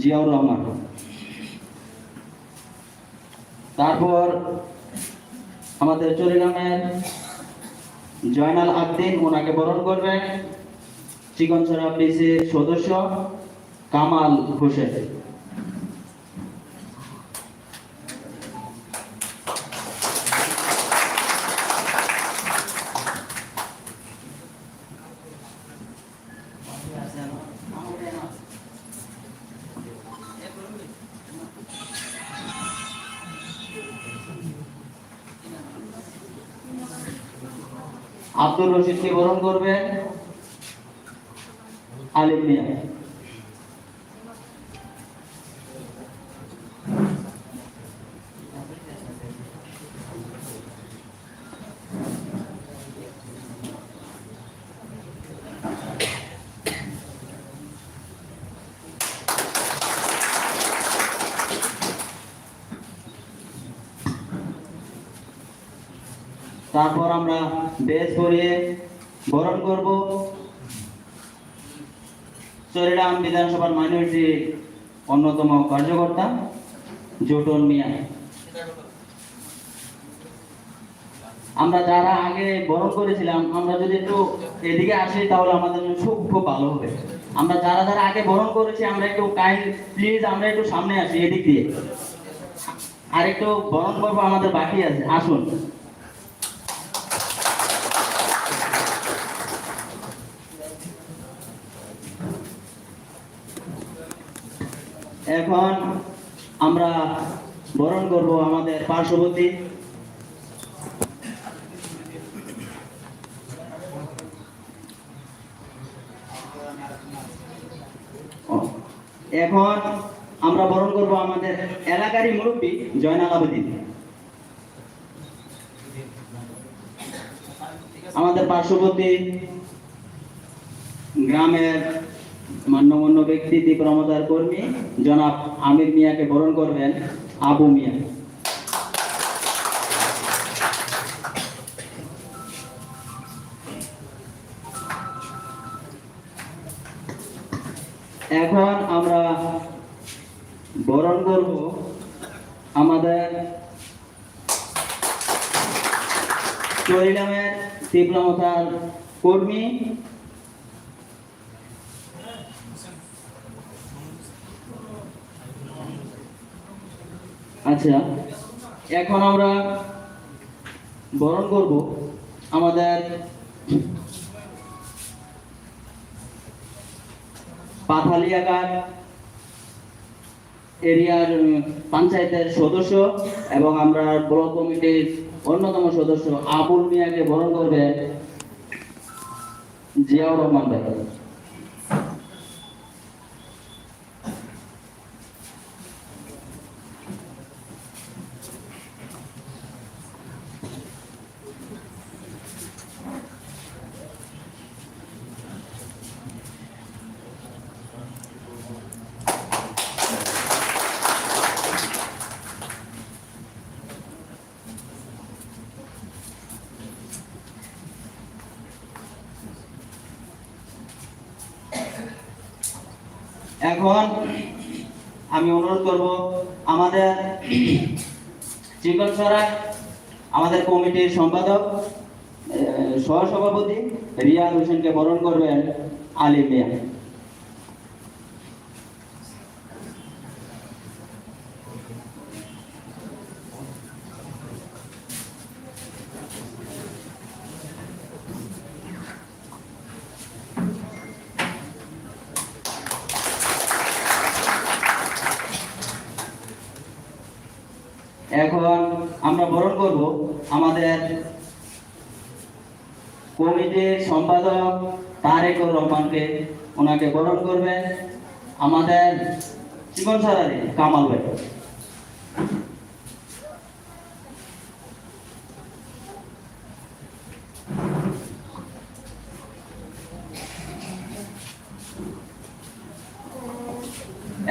জিয়াউর রহমান তারপর আমাদের চরিগ্রামের জয়নাল আবদিন, ওনাকে বরণ করবেন চিকন পিসির সদস্য কামাল হোসেন। আব্দুর রশিদকে বরণ করবেন আলিম মিয়া তারপর আমরা বেশ করিয়ে বরণ করব। চরিরাম বিধানসভার মাইনরিটি অন্যতম কার্যকর্তা জোটন মিয়া। আমরা যারা আগে বরণ করেছিলাম, আমরা যদি একটু এদিকে আসি, তাহলে আমাদের জন্য খুব খুব ভালো হবে। আমরা যারা যারা আগে বরণ করেছি, আমরা একটু কাইন্ড, প্লিজ আমরা একটু সামনে আসি, এদিক দিয়ে। আর একটু বরণ করব, আমাদের বাকি আছে, আসুন। এখন আমরা বরণ করব আমাদের পার্শ্ববর্তী। এখন আমরা বরণ করব আমাদের এলাকারই মুরব্বী জয়নাল আবেদিন আমাদের পার্শ্ববর্তী গ্রামের মান্যগণ্য ব্যক্তি প্রমতার কর্মী, জনাব আমির মিয়াকে বরণ করবেন আবু মিয়া। এখন আমরা বরণ করব আমাদের চরিলামের তীব্রমতার কর্মী আচ্ছা এখন আমরা বরণ করব আমাদের পাথালিয়াঘাট এরিয়ার পঞ্চায়েতের সদস্য এবং আমরা ব্লক কমিটির অন্যতম সদস্য আবুল মিয়াকে বরণ করবে জিয়াউর রহমান ভাই। এখন আমি অনুরোধ করব, আমাদের চিকন সরাই আমাদের কমিটির সম্পাদক সহসভাপতি রিয়াদ হোসেনকে বরণ করবেন আলী মিয়া। এখন আমরা বরণ করব আমাদের কমিটির সম্পাদক তারেকুর রহমানকে। ওনাকে বরণ করবেন আমাদের জীবন সারারি কামাল ভাই।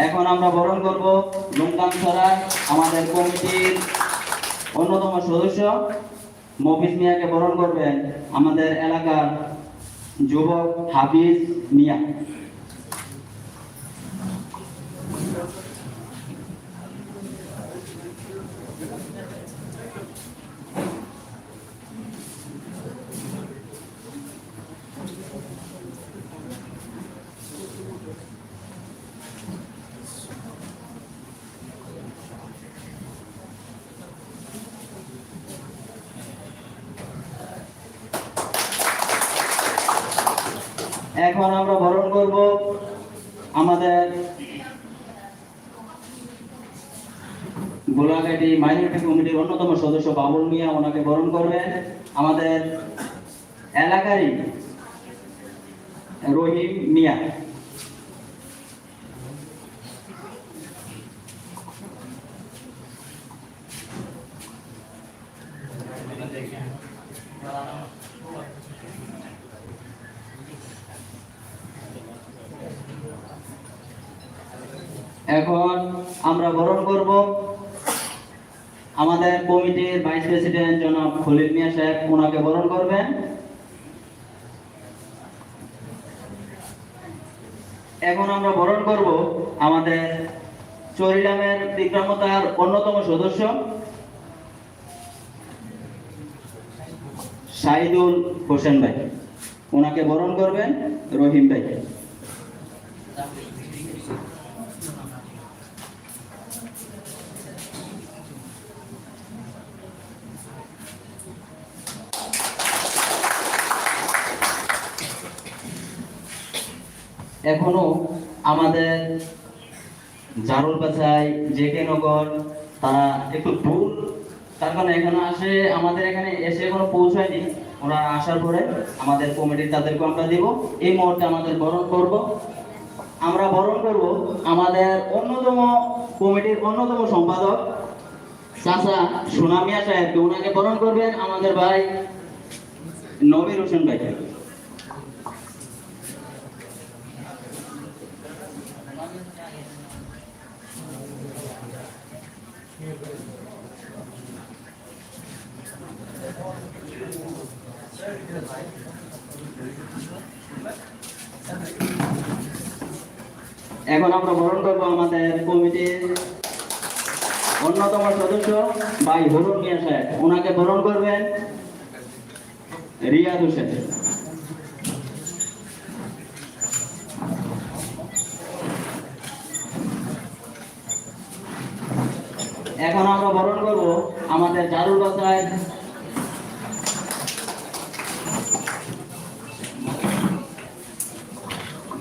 এখন আমরা বরণ করব লুমকান সরাই আমাদের কমিটির অন্যতম সদস্য মফিজ মিয়াকে বরণ করবেন আমাদের এলাকার যুবক হাফিজ মিয়া। এখন আমরা বরণ করব আমাদের গোলাঘাটি মাইনরিটি কমিটির অন্যতম সদস্য বাবুল মিয়া, ওনাকে বরণ করবেন আমাদের এলাকারই রহিম মিয়া। এখন আমরা বরণ করব আমাদের কমিটির ভাইস প্রেসিডেন্ট জনাব খলিল মিয়া সাহেব, ওনাকে বরণ করবেন। এখন আমরা বরণ করব আমাদের চরিলামের বিক্রমতার অন্যতম সদস্য, সাইদুল হোসেন ভাই। ওনাকে বরণ করবেন রহিম ভাই। এখনও আমাদের জারুল বাছাই জেকে নগর, তারা একটু ভুল তার কারণে এখানে আসে, আমাদের এখানে এসে এখনও পৌঁছায়নি। ওরা আসার পরে আমাদের কমিটির তাদেরকে আমরা দিব। এই মুহূর্তে আমাদের বরণ করব। আমরা বরণ করব আমাদের অন্যতম কমিটির অন্যতম সম্পাদক, চাচা সুনামিয়া সাহেবকে। ওনাকে বরণ করবেন আমাদের ভাই নবীর হোসেন ভাইকে। এখন আমরা বরণ করব আমাদের কমিটির অন্যতম সদস্য ভাই হরুন মিয়া সাহেব। ওনাকে বরণ করবেন রিয়াদ হোসেন। এখন আমরা বরণ করব আমাদের জারুল বাসায়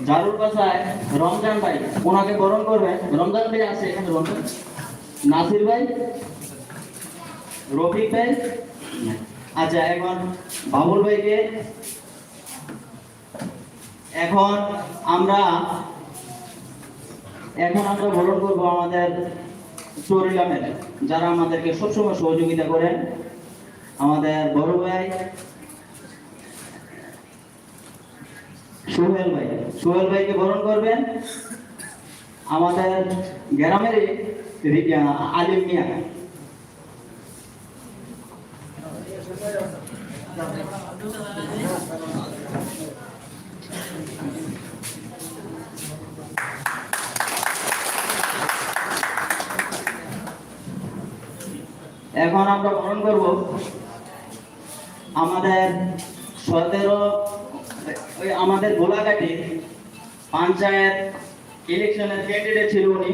জারুল বাসায় রমজান ভাই, ওনাকে বরণ করবেন রমজান ভাই আছে এখানে রমজান নাসির ভাই? রফিক ভাই? আচ্ছা এখন বাবুল ভাইকে। এখন আমরা এখন আমরা বরণ করব আমাদের চরিলামের যারা আমাদেরকে সবসময় সহযোগিতা করেন। আমাদের বড় ভাই সোহেল ভাই, সোহেল ভাইকে বরণ করবেন। আমাদের গ্রামের আলিম মিয়া এখন আমরা বরণ করব। আমাদের সতেরো ওই আমাদের গোলাঘাটে পঞ্চায়েত ইলেকশনের ক্যান্ডিডেট ছিল উনি।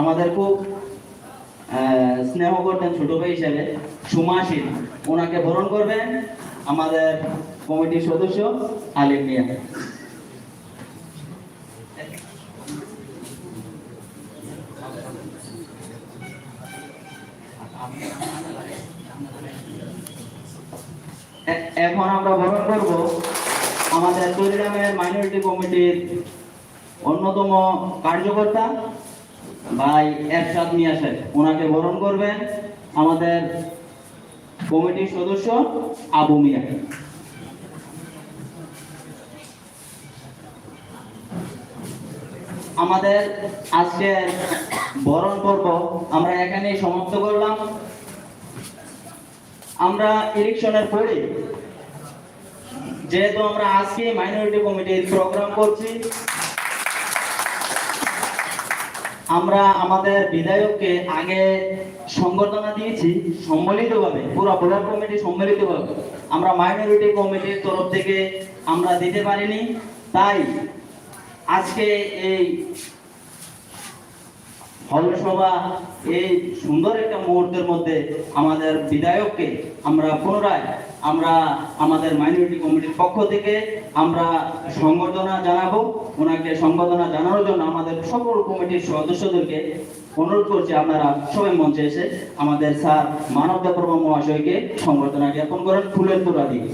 আমাদের খুব স্নেহ করতেন ছোট ভাই হিসেবে সুমাসীন ওনাকে বরণ করবেন আমাদের কমিটির সদস্য আলিম মিয়া। এখন আমরা বরণ করব আমাদের চরিরামের মাইনরিটি কমিটির অন্যতম কার্যকর্তা ভাই এরশাদ মিয়া সাহেব ওনাকে বরণ করবেন আমাদের কমিটির সদস্য আবু মিয়া। আমাদের আজকের বরণ পর্ব আমরা এখানেই সমাপ্ত করলাম। আমরা ইলেকশনের পরে যেহেতু আমরা আজকে মাইনরিটি কমিটির প্রোগ্রাম করছি, আমরা আমাদের বিধায়ককে আগে সংবর্ধনা দিয়েছি সম্মিলিতভাবে পুরো ব্লক কমিটি সম্মিলিতভাবে আমরা মাইনরিটি কমিটির তরফ থেকে আমরা দিতে পারিনি, তাই আজকে এই হলসভা এই সুন্দর একটা মুহূর্তের মধ্যে আমাদের বিধায়ককে আমরা পুনরায় আমরা আমাদের মাইনরিটি কমিটির পক্ষ থেকে আমরা সংবর্ধনা জানাব। ওনাকে সংবর্ধনা জানানোর জন্য আমাদের সকল কমিটির সদস্যদেরকে অনুরোধ করছি, আপনারা সবাই মঞ্চে এসে আমাদের স্যার মানব দেবর্মা মহাশয়কে সংবর্ধনা জ্ঞাপন করেন ফুলের তোড়া দিয়ে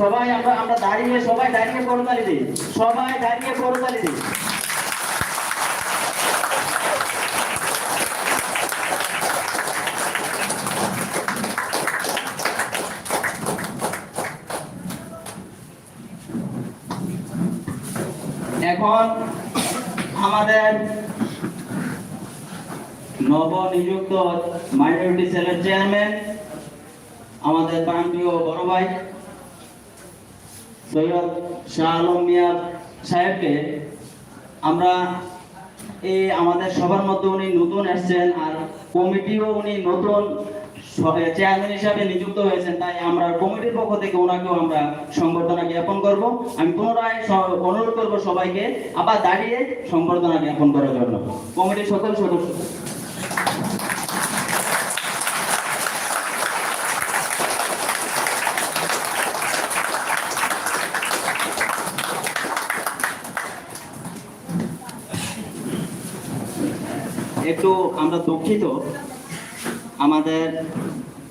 সবাই আমরা আমরা দাঁড়িয়ে সবাই দাঁড়িয়ে করতালি দিই। সবাই দাঁড়িয়ে করতালি দিই এখন আমাদের নবনিযুক্ত মাইনরিটি সেলের চেয়ারম্যান, আমাদের প্রাণপ্রিয় বড় ভাই সৈয়দ শাহ আলম মিয়া সাহেবকে আমরা এই আমাদের সবার মধ্যে উনি নতুন এসেছেন আর কমিটিও উনি নতুন চেয়ারম্যান হিসাবে নিযুক্ত হয়েছেন, তাই আমরা কমিটির পক্ষ থেকে ওনাকেও আমরা সংবর্ধনা জ্ঞাপন করব। আমি পুনরায় অনুরোধ করব সবাইকে আবার দাঁড়িয়ে সংবর্ধনা জ্ঞাপন করার জন্য। কমিটির সকল সদস্য। একটু আমরা দুঃখিত, আমাদের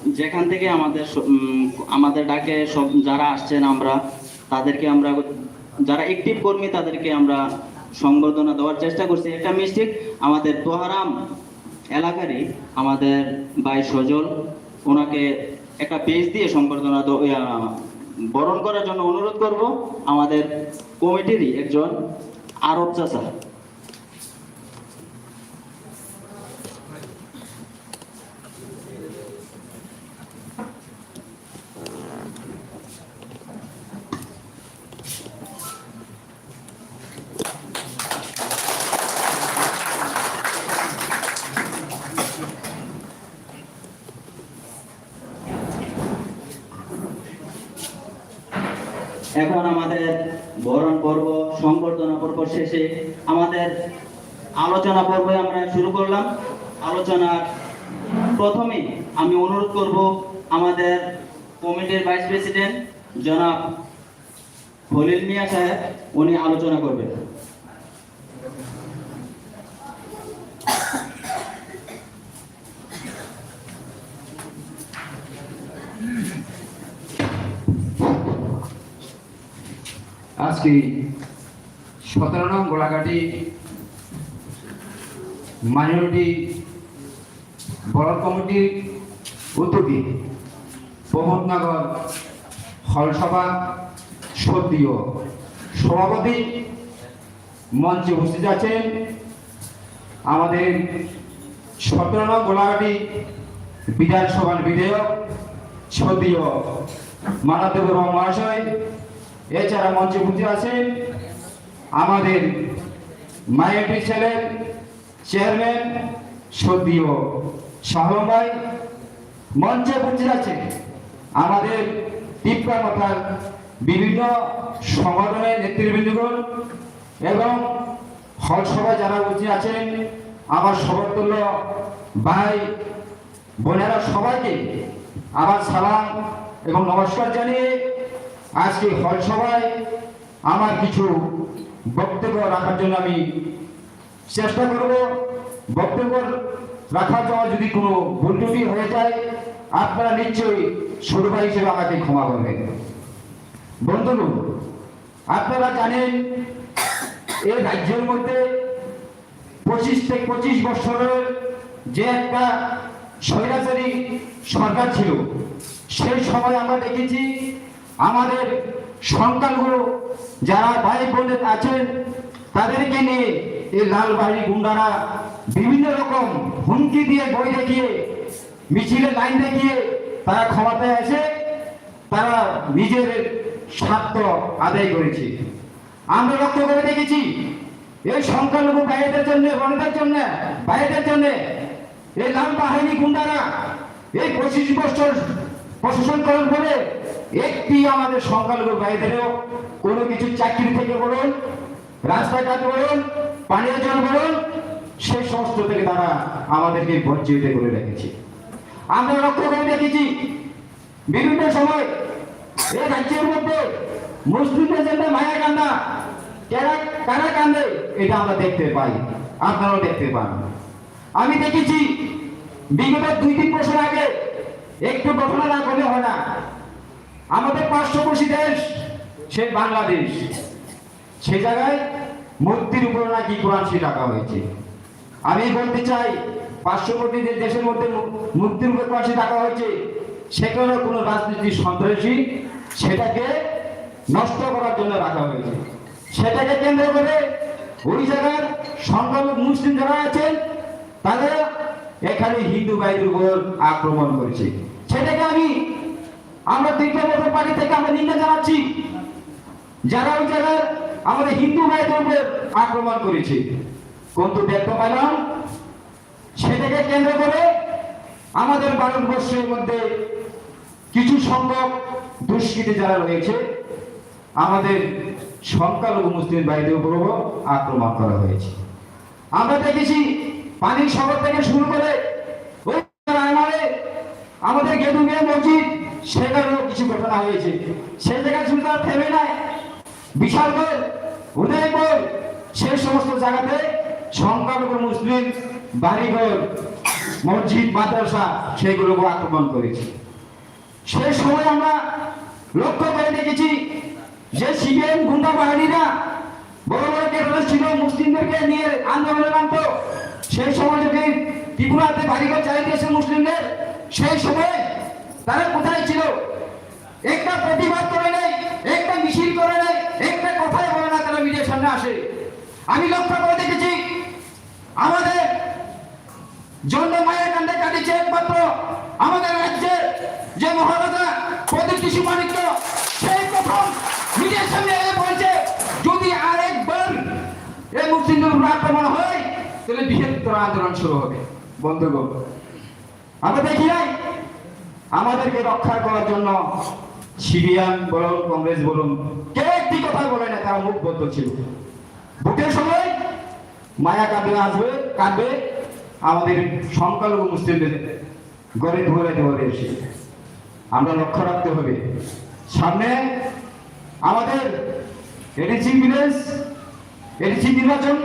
যেখান থেকে আমাদের আমাদের ডাকে সব যারা আসছেন আমরা, তাদেরকে আমরা যারা অ্যাক্টিভ কর্মী, তাদেরকে আমরা সংবর্ধনা দেওয়ার চেষ্টা করছি। একটা মিস্টেক আমাদের তোহারাম এলাকারই আমাদের ভাই সজল, ওনাকে একটা পেজ দিয়ে সংবর্ধনা দেওয়া- বরণ করার জন্য অনুরোধ করব। আমাদের কমিটিরই একজন আরব চাচা। এখন আমাদের বরণ পর্ব, সংবর্ধনা পর্ব শেষে আমাদের আলোচনা পর্ব আমরা শুরু করলাম। আলোচনার প্রথমে আমি অনুরোধ করব আমাদের কমিটির ভাইস প্রেসিডেন্ট জনাব খলিল মিয়া সাহেব, উনি আলোচনা করবেন। আজকে সতেরো নং গোলাঘাটি মাইনরিটি বড় কমিটির উদ্যোগে প্রমোদনগর হলসভা সদ্যীয় সভাপতি মঞ্চে উপস্থিত আছেন আমাদের সতেরো নং গোলাঘাটি বিধানসভার বিধেয়ক সদ্যীয় মানবদেব মহাশয় এছাড়া মঞ্চে উপস্থিত আছেন আমাদের মায়াটি ছেলের চেয়ারম্যান সদীয় শাহরম ভাই মঞ্চে উপস্থিত আছেন আমাদের টিপকা মাথার বিভিন্ন সংগঠনের নেতৃবৃন্দগণ এবং হলসভায় যারা উপস্থিত আছেন আমার সমতুল্য ভাই, বোনেরা সবাইকে আমার সালাম এবং নমস্কার জানিয়ে আজকে হল সভায় আমার কিছু বক্তব্য রাখার জন্য আমি চেষ্টা করব। বক্তব্য রাখার জন্য যদি কোনো ভুল ত্রুটি হয়ে যায়, আপনারা নিশ্চয়ই ছোট হিসেবে আমাকে ক্ষমা করবেন। বন্ধুগণ, আপনারা জানেন, এই রাজ্যের মধ্যে পঁচিশ থেকে পঁচিশ বছরের যে একটা স্বৈরাচারী সরকার ছিল, সেই সময় আমরা দেখেছি আমাদের সন্তানগুলো, যারা ভাই বোনের আছেন, তাদেরকে নিয়ে এই লাল গুন্ডারা বিভিন্ন রকম হুমকি দিয়ে বই দেখিয়ে, মিছিলে লাইন দেখিয়ে তারা ক্ষমতায় এসে তারা নিজের স্বার্থ আদায় করেছে। আমরা লক্ষ্য করে দেখেছি, এই সংখ্যালঘু ভাইদের জন্য, বোনদের জন্য, ভাইদের জন্য এই লাল বাহিনী গুন্ডারা এই পঁচিশ বছর প্রশাসন করার ফলে একটি আমাদের সংখ্যালঘু ভাইদেরও কোনো কিছু চাকরি থেকে বলুন রাস্তাঘাট বলুন, পানীয় জল বলুন সেই সমস্ত থেকে তারা আমাদেরকে বঞ্চিত করে রেখেছে। আমরা লক্ষ্য করে দেখেছি, বিভিন্ন সময় এই রাজ্যের মধ্যে মুসলিমদের জন্য মায়া কান্দা কারা কারা কান্দে, এটা আমরা দেখতে পাই। আপনারাও দেখতে পান। আমি দেখেছি, বিগত দুই তিন বছর আগে একটু ঘটনা না করলে হয় না। আমাদের পার্শ্ববর্তী দেশ, সে বাংলাদেশ। সে জায়গায় মূর্তির উপরে নাকি কোরআন শরীফ রাখা হয়েছে। আমি বলতে চাই পার্শ্ববর্তী দেশের মধ্যে মূর্তির উপরে কোরআন শরীফ রাখা হয়েছে, সেখানেও কোনো রাজনীতির সন্ত্রাসী সেটাকে নষ্ট করার জন্য রাখা হয়েছে। সেটাকে কেন্দ্র করে ওই জায়গার সংখ্যালঘু মুসলিম যারা আছেন, তারা এখানে হিন্দু ভাইদের উপর আক্রমণ করেছে। সেটাকে আমি আমরা তৃতীয় বছর পার্টি থেকে আমরা নিন্দা জানাচ্ছি। যারা ওই জায়গায় আমাদের হিন্দু ভাইদের উপর আক্রমণ করেছে। কিন্তু দেখতে পেলাম সেটাকে কেন্দ্র করে আমাদের ভারতবর্ষের মধ্যে কিছু সংখ্যক দুষ্কৃতী যারা রয়েছে, আমাদের সংখ্যালঘু মুসলিম ভাইদের উপরও আক্রমণ করা হয়েছে। আমরা দেখেছি পানির শহর থেকে শুরু করে আমাদের গেদুমিয়া মসজিদ সেখানেও কিছু ঘটনা হয়েছে। সেই জায়গায় শুধু তারা থেমে নাই বিশালগড় উদয়পুর সেই সমস্ত জায়গাতে সংখ্যালঘু মুসলিম, বাড়িঘর, মসজিদ, মাদ্রাসা সেগুলোকে আক্রমণ করেছে। সেই সময় আমরা লক্ষ্য করে দেখেছি যে সিপিএম গুন্ডা বাহিনীরা বড় বড় কেটে ছিল, মুসলিমদেরকে নিয়ে আন্দোলনে নামতো। সেই সময় যদি ত্রিপুরাতে বাড়িঘর চালিয়ে মুসলিমদের। সেই সময় তারা কোথায় ছিল? একটা প্রতিবাদ করে নেই একটা মিছিল করে নেই একটা কথাই বলে না তারা মিডিয়ার সামনে আসে? আমি লক্ষ্য করে দেখেছি, আমাদের জন্য মায়ের কান্দে কাটিছে একমাত্র আমাদের রাজ্যের যে মহারাজা প্রদীপ শিশু মানিক্য সেই প্রথম মিডিয়ার সামনে এসে বলছে, যদি আরেকবার এই মুসলিমদের উপর আক্রমণ হয়, তাহলে বৃহত্তর আন্দোলন শুরু হবে। বন্ধুগণ, আমরা দেখি নাই আমাদেরকে রক্ষা করার জন্য সিরিয়ান বলুন, কংগ্রেস বলুন, কে একটি কথা বলে না, তারা মুখ বদ্ধ ছিল। ভোটের সময় মায়া কাঁদবে আসবে কাঁদবে, আমাদের সংখ্যালঘু মুসলিমদের গড়ে ধরে ধরে এসে। আমরা লক্ষ্য রাখতে হবে। সামনে আমাদের এডিসি ভিলেজ, এডিসি নির্বাচন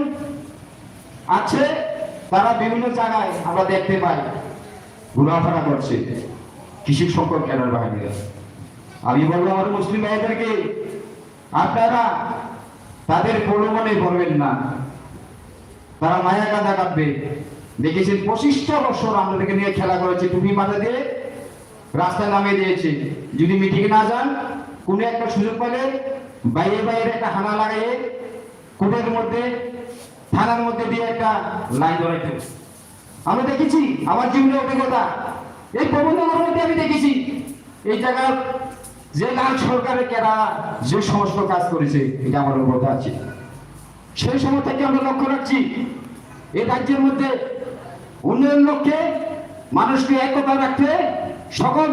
আছে, তারা বিভিন্ন জায়গায় আমরা দেখতে পাই, ঘোরাফেরা করছে। কিছু সংখ্যক ক্যাডার বাহিনীরা আমি বলব আমার মুসলিম ভাইদেরকে, আপনারা তাদের প্রলোভনে পড়বেন না। তারা মায়া কাঁদা কাঁদবে দেখেছেন, পঁচিশটা বছর আমাদেরকে নিয়ে খেলা করেছে, টুপি মাথা দিয়ে রাস্তায় নামিয়ে দিয়েছে। যদি মিটিং না যান, কোনো একটা সুযোগ পেলে বাইরে বাইরে একটা হানা লাগাইয়ে কোর্টের মধ্যে, থানার মধ্যে দিয়ে একটা লাইন হবে। আমরা দেখেছি, আমার জীবনের অভিজ্ঞতা। এই প্রবন্ধগুলোর মধ্যে আমি দেখেছি, এই জায়গার যে লাল সরকারের কেরা যে সমস্ত কাজ করেছে, এটা আমার অভিজ্ঞতা আছে। সেই সময় থেকে আমরা লক্ষ্য রাখছি, এই রাজ্যের মধ্যে উন্নয়ন লক্ষ্যে মানুষকে একতা রাখতে সকল